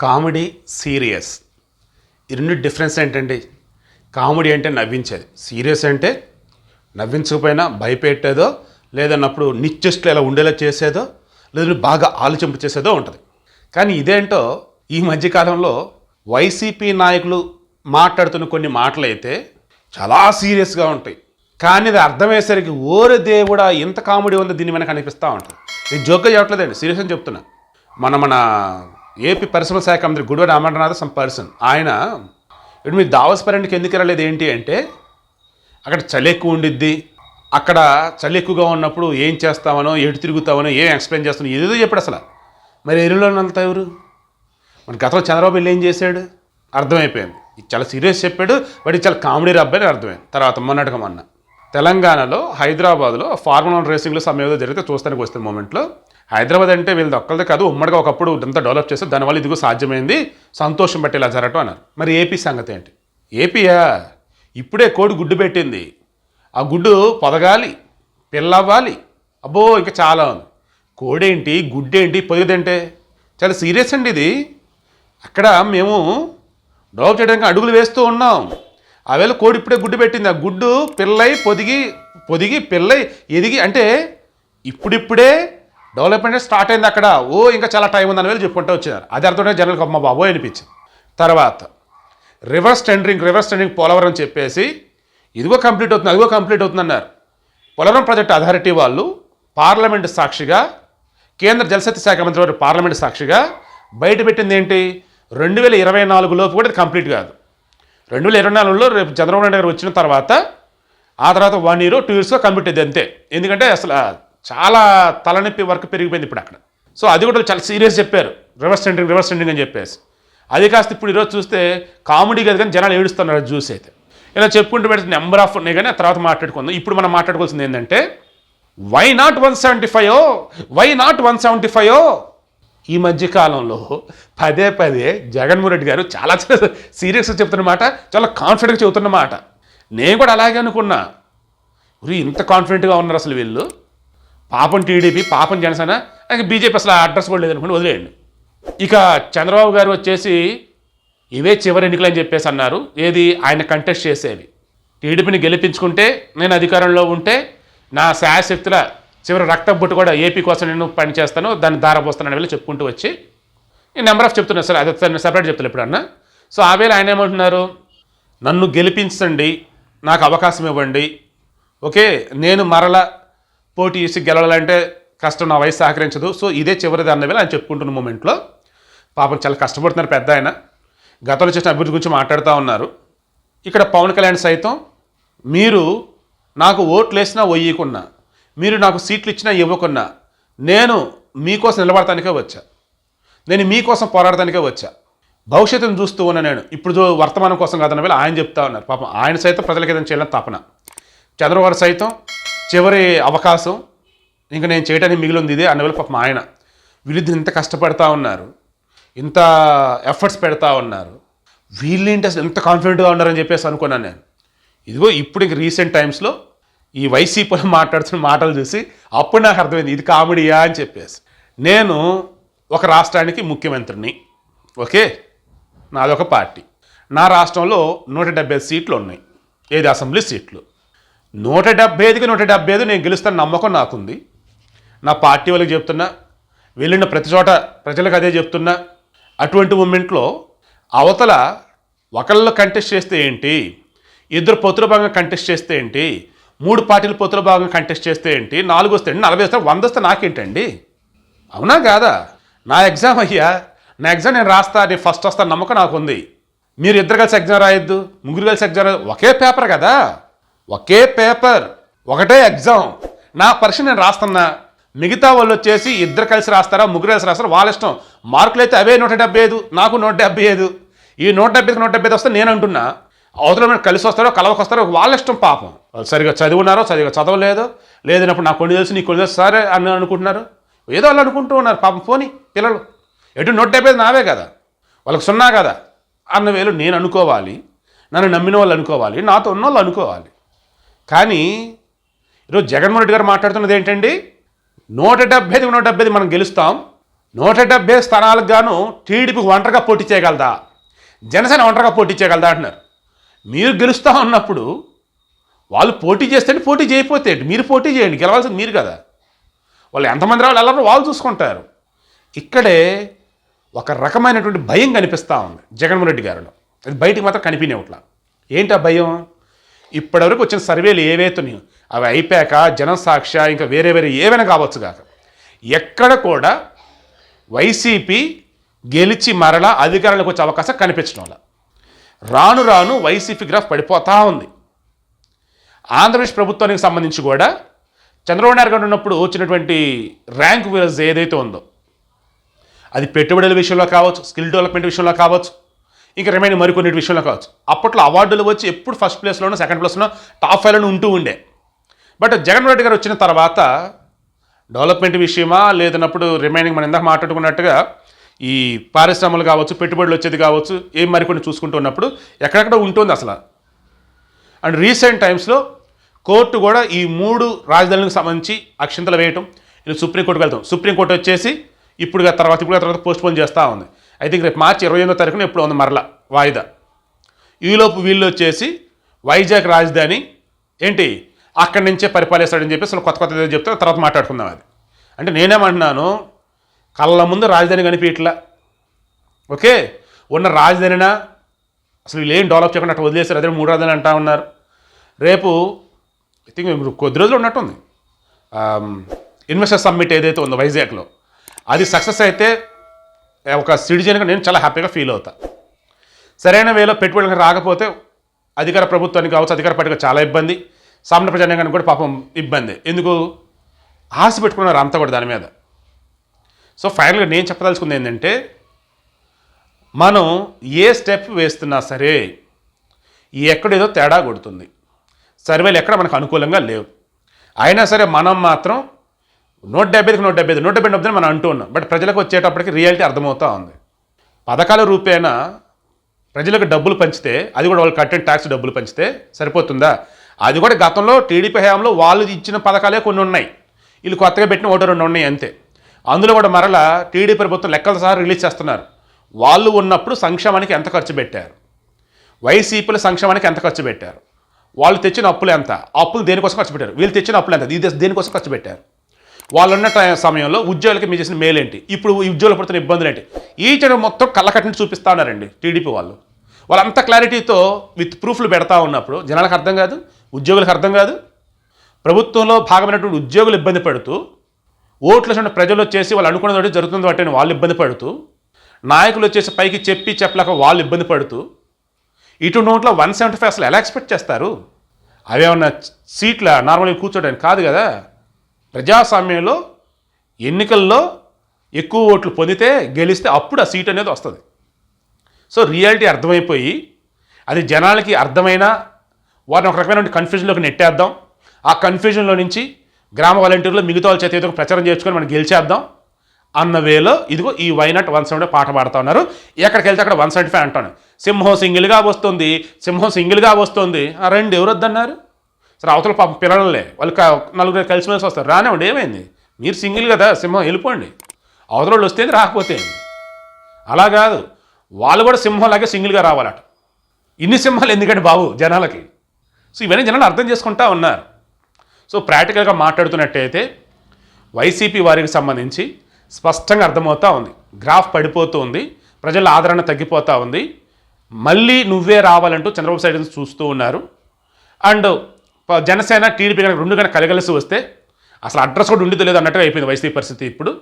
Comedy serious. ఈ రెండు difference ఏంటండి? కామెడీ అంటే నవ్వించేది. సీరియస్ అంటే నవ్వించకపోయినా భయపెట్టేదో లేదన్నప్పుడు నిత్యస్టులు ఎలా ఉండేలా చేసేదో లేదంటే బాగా ఆలోచింపు చేసేదో ఉంటుంది. కానీ ఇదేంటో ఈ మధ్యకాలంలో వైసీపీ నాయకులు మాట్లాడుతున్న కొన్ని మాటలు అయితే చాలా సీరియస్గా ఉంటాయి. కానీ అది అర్థమయ్యేసరికి ఓరే దేవుడా ఎంత కామెడీ ఉందో దీని వెనక అనిపిస్తూ ఉంటుంది. నేను జోక్గా చెప్పట్లేదండి సీరియస్ అని చెప్తున్నా. మన మన ఏపీ పరిశ్రమ శాఖ మంత్రి గుడివాడ అమర్నాథ్ సమ్ పర్సన్. ఆయన ఇప్పుడు మీరు దావస్ పర్యటనకి ఎందుకు వెళ్ళలేదు ఏంటి అంటే అక్కడ చలి ఎక్కువ ఉండిద్ది. అక్కడ చలి ఎక్కువగా ఉన్నప్పుడు ఏం చేస్తామనో ఎటు తిరుగుతామనో ఏం ఎక్స్ప్లెయిన్ చేస్తామో ఏదేదో చెప్పాడు అసలు. మరి ఎరువులో వెళ్తా ఎవరు? మన గతంలో చంద్రబాబు వెళ్ళి ఏం చేశాడు? అర్థమైపోయింది. ఇది చాలా సీరియస్ చెప్పాడు బట్ ఇది చాలా కామెడీ రబ్బాయి అని అర్థమైంది. తర్వాత మొన్నటిగా మొన్న. తెలంగాణలో హైదరాబాద్లో ఫార్ములా వన్ రేసింగ్లో సమయంలో ఏదో జరిగితే చూస్తానికి వస్తే మూమెంట్లో. హైదరాబాద్ అంటే వీళ్ళది ఒక్కరిది కాదు ఉమ్మడిగా ఒకప్పుడు ఇదంతా డెవలప్ చేస్తే దానివల్ల ఇదిగో సాధ్యమైంది. సంతోషం బట్టి ఇలా జరగటం అన్నారు. మరి ఏపీ సంగతి ఏంటి? ఏపీయా ఇప్పుడే కోడి గుడ్డు పెట్టింది. ఆ గుడ్డు పొదగాలి పిల్లవ్వాలి. అబ్బో ఇంకా చాలా ఉంది. కోడేంటి గుడ్డేంటి పొదిగదంటే? చాలా సీరియస్ అండి ఇది. అక్కడ మేము డెవలప్ చేయడానికి అడుగులు వేస్తూ ఉన్నాం. ఆవేళ కోడి ఇప్పుడే గుడ్డు పెట్టింది. ఆ గుడ్డు పిల్లై పొదిగి పొదిగి పిల్లై ఎదిగి అంటే ఇప్పుడిప్పుడే డెవలప్మెంట్ స్టార్ట్ అయింది అక్కడ. ఓ ఇంకా చాలా టైం ఉందని వెళ్ళి చెప్పుకుంటూ వచ్చారు. అది అర్థమే జనరల్కి అమ్మ బాబోయ్ అనిపించింది. తర్వాత reverse tendering reverse tendering Polavaram చెప్పేసి ఇదిగో కంప్లీట్ అవుతుంది అదిగో కంప్లీట్ అవుతుంది అన్నారు. పోలవరం ప్రాజెక్ట్ అథారిటీ వాళ్ళు పార్లమెంట్ సాక్షిగా కేంద్ర జలశక్తి శాఖ మంత్రి వారు పార్లమెంట్ సాక్షిగా బయట పెట్టింది ఏంటి? రెండు వేల ఇరవై నాలుగులోపు కూడా ఇది కంప్లీట్ కాదు. రెండు వేల ఇరవై నాలుగులో రేపు చంద్రబాబు నాయుడు గారు వచ్చిన తర్వాత ఆ తర్వాత వన్ ఇయర్ టూ ఇయర్స్లో కంప్లీట్ అయింది అంతే. ఎందుకంటే అసలు చాలా తలనొప్పి వర్క్ పెరిగిపోయింది ఇప్పుడు అక్కడ. సో అది కూడా చాలా సీరియస్ చెప్పారు. రివర్స్ టెండరింగ్ రివర్స్ టెండరింగ్ అని చెప్పేసి. అది కాస్త ఇప్పుడు ఈరోజు చూస్తే కామెడీ కదా కానీ జనాలు ఏడుస్తున్నారు జ్యూస్ చూసి అయితే. ఇలా చెప్పుకుంటూ పెడితే నెంబర్ ఆఫ్ ఉన్నాయి కానీ ఆ తర్వాత మాట్లాడుకుందాం. ఇప్పుడు మనం మాట్లాడుకోవాల్సింది ఏంటంటే why not one seventy five why not one seventy five ఈ మధ్యకాలంలో పదే పదే జగన్మోహన్ రెడ్డి గారు చాలా సీరియస్గా చెప్తున్నమాట చాలా కాన్ఫిడెంట్గా చెబుతున్నమాట నేను కూడా అలాగే అనుకున్నా. ఇంత కాన్ఫిడెంట్గా ఉన్నారు అసలు వీళ్ళు. పాపం టీడీపీ పాపం జనసేన ఇంకా బీజేపీ అసలు అడ్రస్ కూడా లేదనుకుని వదిలేయండి. ఇక చంద్రబాబు గారు వచ్చేసి ఇవే చివరి ఎన్నికలు అని చెప్పేసి అన్నారు. ఏది? ఆయన కంటెస్ట్ చేసేవి. టీడీపీని గెలిపించుకుంటే నేను అధికారంలో ఉంటే నా శాయశక్తుల చివరి రక్త బొట్టు కూడా ఏపీ కోసం నేను పనిచేస్తాను దాన్ని దారపోస్తానని వెళ్ళి చెప్పుకుంటూ వచ్చి ఈ నెంబర్ ఆఫ్ చెప్తున్నాను సార్ అది సెపరేట్ చెప్తాను ఎప్పుడన్నా సో ఆ వేళ ఆయన ఏమంటున్నారు? నన్ను గెలిపించండి నాకు అవకాశం ఇవ్వండి. ఓకే నేను మరల పోటీ చేసి గెలవాలంటే కష్టం నా వయసు సహకరించదు. సో ఇదే చివరిది అన్న వేళ ఆయన చెప్పుకుంటున్న మూమెంట్లో పాపం చాలా కష్టపడుతున్నారు పెద్ద ఆయన. గతంలో చేసిన అభివృద్ధి గురించి మాట్లాడుతూ ఉన్నారు. ఇక్కడ పవన్ కళ్యాణ్ సైతం మీరు నాకు ఓట్లు వేసినా ఒయ్యకున్నా మీరు నాకు సీట్లు ఇచ్చినా ఇవ్వకున్నా నేను మీకోసం నిలబడటానికే వచ్చా. నేను మీకోసం పోరాడటానికే వచ్చా. భవిష్యత్తును చూస్తూ ఉన్నా నేను ఇప్పుడు వర్తమానం కోసం కాదన్న వేళ ఆయన చెప్తా ఉన్నారు. పాపం ఆయన సైతం ప్రజలకు ఏదైనా చేయాలని తపన. చంద్రబాబు సైతం చివరి అవకాశం ఇంకా నేను చేయడానికి మిగిలింది ఇదే అన్న పాప మా ఆయన. వీళ్ళిద్దరు ఇంత కష్టపడతా ఉన్నారు. ఇంత ఎఫర్ట్స్ పెడతా ఉన్నారు. వీళ్ళేంటి అసలు ఎంత కాన్ఫిడెంట్గా ఉన్నారని చెప్పేసి అనుకున్నాను నేను. ఇదిగో ఇప్పుడు ఇంక రీసెంట్ టైమ్స్లో ఈ వైసీపీలో మాట్లాడుతున్న మాటలు చూసి అప్పుడు నాకు అర్థమైంది ఇది కామెడీయా అని చెప్పేసి. నేను ఒక రాష్ట్రానికి ముఖ్యమంత్రిని. ఓకే? నాదొక పార్టీ. నా రాష్ట్రంలో నూట డెబ్బై సీట్లు ఉన్నాయి. ఏది అసెంబ్లీ సీట్లు? నూట డెబ్బై ఐదుకి నూట డెబ్బై ఐదు నేను గెలుస్తాను నమ్మకం నాకుంది. నా పార్టీ వాళ్ళకి చెప్తున్నా వెళ్ళిన ప్రతి చోట ప్రజలకు అదే చెప్తున్నా. అటువంటి మూమెంట్లో అవతల ఒకళ్ళు కంటెస్ట్ చేస్తే ఏంటి? ఇద్దరు పొత్తుల భాగంగా కంటెస్ట్ చేస్తే ఏంటి? మూడు పార్టీలు పొత్తుల భాగంగా కంటెస్ట్ చేస్తే ఏంటి? నాలుగు వస్తే నలభై వస్తే వంద వస్తే నాకేంటండి? అవునా కాదా? నా ఎగ్జామ్ అయ్యా నా ఎగ్జామ్ నేను రాస్తా నేను ఫస్ట్ వస్తాను నమ్మకం నాకు ఉంది మీరు ఇద్దరు కలిసి ఎగ్జామ్ రాయొద్దు ముగ్గురు కలిసి ఎగ్జామ్ రాయొద్దు ఒకే పేపర్ కదా? ఒకే పేపర్ ఒకటే ఎగ్జామ్. నా పరీక్ష నేను రాస్తున్నా. మిగతా వాళ్ళు వచ్చేసి ఇద్దరు కలిసి రాస్తారా ముగ్గురు కలిసి రాస్తారా వాళ్ళ ఇష్టం. మార్కులు అయితే అవే నూట డెబ్బై ఐదు నాకు నూట డెబ్బై ఐదు. ఈ నూట డెబ్బైకి నూట డెబ్బై ఐదు వస్తే నేను అంటున్నా. అవతల మీద కలిసి వస్తారో కలవకు వస్తారో వాళ్ళ ఇష్టం పాపం. వాళ్ళు సరిగా చదివున్నారో సరిగా చదవలేదో. లేదన్నప్పుడు నాకు కొన్ని తెలుసు నీకు కొన్ని తెలుసు సరే అని అనుకుంటున్నారు. ఏదో వాళ్ళు అనుకుంటూ ఉన్నారు పాపం పోని పిల్లలు. ఎటు నూట డెబ్బై ఐదు నావే కదా. వాళ్ళకి సున్నా కదా. అన్న వేలు నేను అనుకోవాలి. నన్ను నమ్మిన వాళ్ళు అనుకోవాలి. నాతో ఉన్న వాళ్ళు అనుకోవాలి. కానీ ఈరోజు జగన్మోహన్ రెడ్డి గారు మాట్లాడుతున్నది ఏంటండి? నూట డెబ్బై ఐదు నూట డెబ్బై ఐదు మనం గెలుస్తాం. నూట డెబ్బై స్థానాలకు గాను టీడీపీ ఒంటరిగా పోటీ చేయగలదా? జనసేన ఒంటరిగా పోటీ చేయగలదా అంటున్నారు. మీరు గెలుస్తూ ఉన్నప్పుడు వాళ్ళు పోటీ చేస్తే పోటీ చేయకపోతే మీరు పోటీ చేయండి గెలవాల్సింది మీరు కదా. వాళ్ళు ఎంతమంది రావాలి ఎలా వాళ్ళు చూసుకుంటారు. ఇక్కడే ఒక రకమైనటువంటి భయం కనిపిస్తూ ఉంది జగన్మోహన్ రెడ్డి గారిలో. అది బయటికి మాత్రం కనిపించేవట్లా ఏంటి ఆ భయం? ఇప్పటివరకు వచ్చిన సర్వేలు ఏవైతున్నాయో అవి అయిపోయాక జనసాక్ష్య ఇంకా వేరే వేరే ఏవైనా కావచ్చు కాక ఎక్కడ కూడా వైసీపీ గెలిచి మరలా అధికారంలోకి వచ్చే అవకాశం కనిపించడం వల్ల. రాను రాను వైసీపీ గ్రాఫ్ పడిపోతూ ఉంది. ఆంధ్రప్రదేశ్ ప్రభుత్వానికి సంబంధించి కూడా చంద్రబాబు నాయుడు గారు ఉన్నప్పుడు వచ్చినటువంటి ర్యాంక్ విరజ్ ఏదైతే ఉందో అది పెట్టుబడుల విషయంలో కావచ్చు స్కిల్ డెవలప్మెంట్ విషయంలో కావచ్చు ఇంకా రిమైనింగ్ మరికొన్ని విషయంలో కావచ్చు. అప్పట్లో అవార్డులు వచ్చి ఎప్పుడు ఫస్ట్ ప్లేస్లోనో సెకండ్ ప్లేస్లో టాప్ ఫైవ్లోనూ ఉంటూ ఉండే. బట్ జగన్మోహన్ రెడ్డి గారు వచ్చిన తర్వాత డెవలప్మెంట్ విషయమా లేదన్నప్పుడు రిమైనింగ్ మనం ఇందాక మాట్లాడుకున్నట్టుగా ఈ పారిశ్రమలు కావచ్చు పెట్టుబడులు వచ్చేది కావచ్చు ఏం మరికొన్ని చూసుకుంటూ ఉన్నప్పుడు ఎక్కడెక్కడ ఉంటుంది అసలు. అండ్ రీసెంట్ టైమ్స్లో కోర్టు కూడా ఈ మూడు రాజధానులకు సంబంధించి అక్షింతలు వేయటం. ఇలా సుప్రీంకోర్టుకు వెళ్తాం. సుప్రీంకోర్టు వచ్చేసి ఇప్పుడు తర్వాత ఇప్పుడు తర్వాత పోస్ట్పోన్ చేస్తూ ఉంది. ఐ థింక్ రేపు మార్చి ఇరవై ఎనిమిదో తారీఖున ఎప్పుడు ఉంది మరలా వాయిదా. ఈలోపు వీళ్ళు వచ్చేసి వైజాగ్ రాజధాని ఏంటి? అక్కడి నుంచే పరిపాలిస్తాడని చెప్పేసి అసలు కొత్త కొత్త ఏదో చెప్తే తర్వాత మాట్లాడుకుందాం అది. అంటే నేనేమంటున్నాను కళ్ళ ముందు రాజధాని కనిపించట్లా. ఓకే? ఉన్న రాజధానినా అసలు వీళ్ళు ఏం డెవలప్ చేయకుండా అట్లా వదిలేశారు అదే మూడు రాజధాని అంటా ఉన్నారు. రేపు ఐ థింక్ కొద్ది రోజులు ఉన్నట్టుంది. ఇన్వెస్టర్ సమ్మిట్ ఏదైతే ఉందో వైజాగ్లో అది సక్సెస్ అయితే ఒక సిటిజన్గా నేను చాలా హ్యాపీగా ఫీల్ అవుతా. సరైన వేలో పెట్టుబడులకు రాకపోతే అధికార ప్రభుత్వానికి కావచ్చు అధికార పార్టీకి చాలా ఇబ్బంది. సామాన్య ప్రజానికానికి కూడా పాపం ఇబ్బంది. ఎందుకు? ఆశ పెట్టుకున్నారు అంతా కూడా దాని మీద. సో ఫైనల్గా నేను చెప్పదలుచుకుంది ఏంటంటే మనం ఏ స్టెప్ వేస్తున్నా సరే ఎక్కడేదో తేడా కొడుతుంది. సర్వేలు ఎక్కడ మనకు అనుకూలంగా లేవు. అయినా సరే మనం మాత్రం నూట డెబ్బైకి నూట డెబ్బై నూట డెబ్బై డెబ్బై మనం అంటూ ఉన్నాం. బట్ ప్రజలకు వచ్చేటప్పటికి రియాలిటీ అర్థమవుతూ ఉంది. పథకాల రూపేణా ప్రజలకు డబ్బులు పంచితే అది కూడా వాళ్ళు కట్టిన ట్యాక్స్ డబ్బులు పంచితే సరిపోతుందా? అది కూడా గతంలో టీడీపీ హయాంలో వాళ్ళు ఇచ్చిన పథకాలే కొన్ని ఉన్నాయి. వీళ్ళు కొత్తగా పెట్టిన ఒకటి రెండు ఉన్నాయి అంతే. అందులో కూడా మరలా టీడీపీ ప్రభుత్వం లెక్కల సహా రిలీజ్ చేస్తున్నారు. వాళ్ళు ఉన్నప్పుడు సంక్షేమానికి ఎంత ఖర్చు పెట్టారు? వైసీపీల సంక్షేమానికి ఎంత ఖర్చు పెట్టారు? వాళ్ళు తెచ్చిన అప్పులు ఎంత? అప్పులు దేనికోసం ఖర్చు పెట్టారు? వీళ్ళు తెచ్చిన అప్పులు ఎంత? ఇది దేనికోసం ఖర్చు పెట్టారు? వాళ్ళున్న టైం సమయంలో ఉద్యోగులకి మీరు చేసిన మేలు ఏంటి? ఇప్పుడు ఉద్యోగులు పడుతున్న ఇబ్బందులు ఏంటి? ఈ చెడు మొత్తం కళ్ళకట్టిని చూపిస్తా ఉన్నారండి టీడీపీ వాళ్ళు. వాళ్ళంత క్లారిటీతో విత్ ప్రూఫ్లు పెడతా ఉన్నప్పుడు జనాలకు అర్థం కాదు ఉద్యోగులకు అర్థం కాదు. ప్రభుత్వంలో భాగమైనటువంటి ఉద్యోగులు ఇబ్బంది పడుతూ ఓట్లు వచ్చిన ప్రజలు వచ్చేసి వాళ్ళు అనుకున్నది జరుగుతుంది వాటిని వాళ్ళు ఇబ్బంది పడుతూ నాయకులు వచ్చేసి పైకి చెప్పి చెప్పలేక వాళ్ళు ఇబ్బంది పడుతూ ఇటు నోట్లో వన్ సెవెంటీ ఫైవ్ అసలు ఎలా ఎక్స్పెక్ట్ చేస్తారు? అవేమన్నా సీట్ల నార్మల్గా కూర్చోడానికి కాదు కదా? ప్రజాస్వామ్యంలో ఎన్నికల్లో ఎక్కువ ఓట్లు పొందితే గెలిస్తే అప్పుడు ఆ సీట్ అనేది వస్తుంది. సో రియాలిటీ అర్థమైపోయి అది జనాలకి అర్థమైనా వారిని ఒక రకమైన కన్ఫ్యూజన్లోకి నెట్టేద్దాం. ఆ కన్ఫ్యూజన్లో నుంచి గ్రామ వాలంటీర్లు మిగతా వాళ్ళ చేత ఒక ప్రచారం చేసుకొని మనం గెలిచేద్దాం అన్న వేలో ఇదిగో ఈ వైనాట్ వన్ సెవెంటీ పాట పాడుతా ఉన్నారు. ఎక్కడికి వెళ్తే అక్కడ వన్ సెవెంటీ ఫైవ్ అంటాను. సింహం సింగిల్గా వస్తుంది సింహం సింగిల్గా వస్తుంది. రండి రెండు సరే అవతల పాప పిల్లలే వాళ్ళు నలుగురు కలిసిమెలిసి వస్తారు. రానివ్వండి ఏమైంది? మీరు సింగిల్ కదా సింహం వెళ్ళిపోండి. అవతల వాళ్ళు వస్తే రాకపోతే అలా కాదు. వాళ్ళు కూడా సింహంలాగే సింగిల్గా రావాలట. ఇన్ని సింహాలు ఎందుకంటే బాబు జనాలకి? సో ఇవన్నీ జనాలు అర్థం చేసుకుంటా ఉన్నారు. సో ప్రాక్టికల్గా మాట్లాడుతున్నట్టయితే వైసీపీ వారికి సంబంధించి స్పష్టంగా అర్థమవుతా ఉంది. గ్రాఫ్ పడిపోతూ ఉంది. ప్రజల ఆదరణ తగ్గిపోతూ ఉంది. మళ్ళీ నువ్వే రావాలంటూ చంద్రబాబు సైడ్ చూస్తూ ఉన్నారు. అండ్ జనసేన టీడీపీ కనుక రెండు కనుక కలగలిసి వస్తే అసలు అడ్రస్ కూడా ఉండితే లేదు అన్నట్టుగా అయిపోయింది వైసీపీ పరిస్థితి ఇప్పుడు.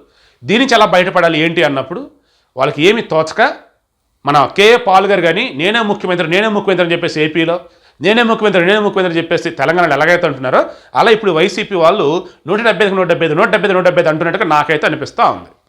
దీని నుంచి ఎలా బయటపడాలి ఏంటి అన్నప్పుడు వాళ్ళకి ఏమి తోచక మన కేఏ పాల్ గారు కానీ నేనే ముఖ్యమంత్రి నేనే ముఖ్యమంత్రి అని చెప్పేసి ఏపీలో నేనే ముఖ్యమంత్రి నేనే ముఖ్యమంత్రి అని చెప్పేసి తెలంగాణలో ఎలాగైతే అంటున్నారో అలా ఇప్పుడు వైసీపీ వాళ్ళు నూట డెబ్బై నూట డెబ్బై ఐదు నూట డెబ్బై ఐదు నూట డెబ్బై ఐదు నూట డెబ్బై ఐదు అంటున్నట్టుగా నాకైతే అనిపిస్తూ ఉంది.